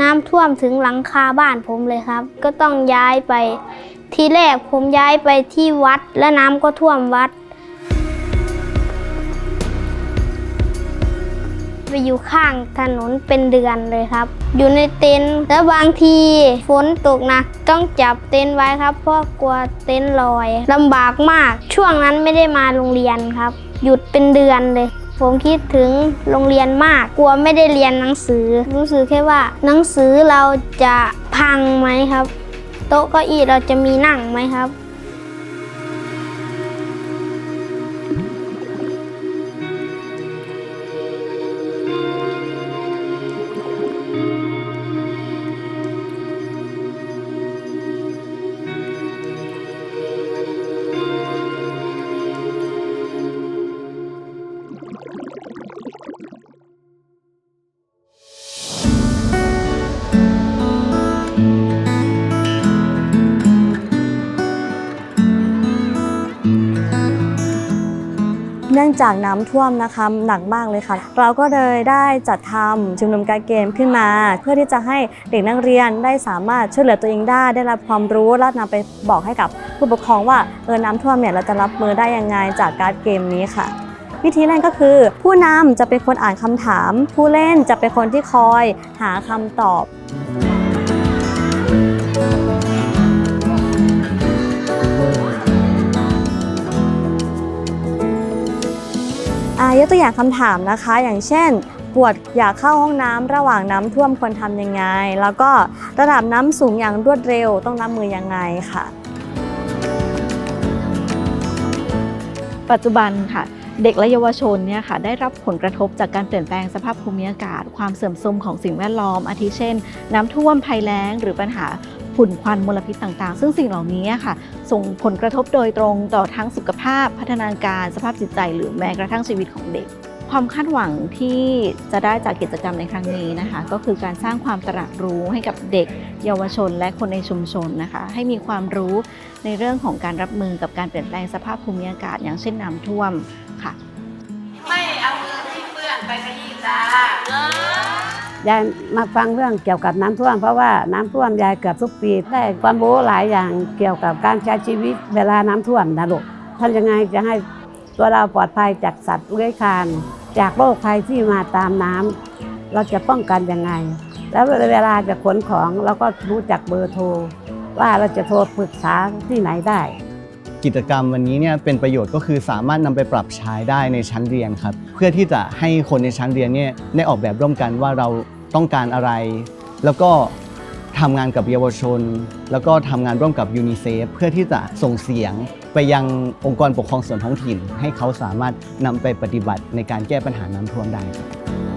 น้ำท่วมถึงหลังคาบ้านผมเลยครับ ก็ต้องย้ายไป ทีแรกผมย้ายไปที่วัด และน้ำก็ท่วมวัด ไปอยู่ข้างถนนเป็นเดือนเลยครับ อยู่ในเต็นท์แล้วบางทีฝนตกหนักต้องจับเต็นท์ไว้ครับ เพราะกลัวเต็นท์ลอยลำบากมาก ช่วงนั้นไม่ได้มาโรงเรียนครับ หยุดเป็นเดือนเลย ผมคิดถึงโรงเรียนมาก กลัวไม่ได้เรียนหนังสือ รู้สึกแค่ว่า หนังสือเราจะพังไหมครับ โต๊ะเก้าอี้เราจะมีนั่งไหมครับ เนื่องจากน้ำท่วมนะคะหนักมากเลยค่ะ เราก็เลยได้จัดทำชุมนุมการเกมขึ้นมา เพื่อที่จะให้เด็กนักเรียนได้สามารถช่วยเหลือตัวเองได้ ได้รับความรู้และนำไปบอกให้กับผู้ปกครองว่าเออน้ำท่วมเนี่ยเราจะรับมือได้ยังไงจากการเกมนี้ค่ะวิธีเล่นก็คือ ผู้นำจะเป็นคนอ่านคำถาม ผู้เล่นจะเป็นคนที่คอยหาคำตอบ ยกตัวอย่างคำถามนะคะ อย่างเช่น ปวดอยากเข้าห้องน้ำระหว่างน้ำท่วมควรทำยังไง แล้วก็ระดับน้ำสูงอย่างรวดเร็วต้องรับมือยังไงค่ะ ปัจจุบันค่ะเด็กและเยาวชนเนี่ยค่ะได้รับผลกระทบจากการเปลี่ยนแปลงสภาพภูมิอากาศ ความเสื่อมโทรมของสิ่งแวดล้อม อาทิเช่น น้ำท่วมภัยแล้ง หรือปัญหา ฝุ่นควันมลพิษต่างๆ ซึ่งสิ่งเหล่านี้ค่ะ ส่งผลกระทบโดยตรงต่อทั้งสุขภาพ พัฒนาการสภาพจิตใจ หรือแม้กระทั่งชีวิตของเด็ก ความคาดหวังที่จะได้จากกิจกรรมในครั้งนี้นะคะ ก็คือการสร้างความตระหนักรู้ให้กับเด็ก เยาวชน และคนในชุมชนนะคะ ให้มีความรู้ในเรื่องของการรับมือกับการเปลี่ยนแปลงสภาพภูมิอากาศ อย่างเช่นน้ำท่วมค่ะ ไม่เอามือที่เปื้อนไปขยี้ตา ยายมาฟังเรื่องเกี่ยวกับน้ำท่วม เพราะว่าน้ำท่วมยายเกือบทุกปีได้ความรู้หลายอย่างเกี่ยวกับการใช้ชีวิตเวลาน้ำท่วมนะลูกทำยังไงจะให้ตัวเราปลอดภัยจากสัตว์เลื้อยคลาน จากโรคภัยที่มาตามน้ำเราจะป้องกันยังไง แล้วเวลาจะขนของเราก็รู้จักเบอร์โทร ว่าเราจะโทรปรึกษาที่ไหนได้ กิจกรรมวันนี้เนี่ยเป็นประโยชน์ก็คือสามารถนำไปปรับใช้ได้ในชั้นเรียนครับ เพื่อที่จะให้คนในชั้นเรียนเนี่ยได้ออกแบบร่วมกันว่าเรา ต้องการอะไร แล้วก็ทำงานกับเยาวชน แล้วก็ทำงานร่วมกับยูนิเซฟเพื่อที่จะส่งเสียงไปยังองค์กรปกครองส่วนท้องถิ่น ให้เขาสามารถนำไปปฏิบัติในการแก้ปัญหาน้ำท่วมได้ครับ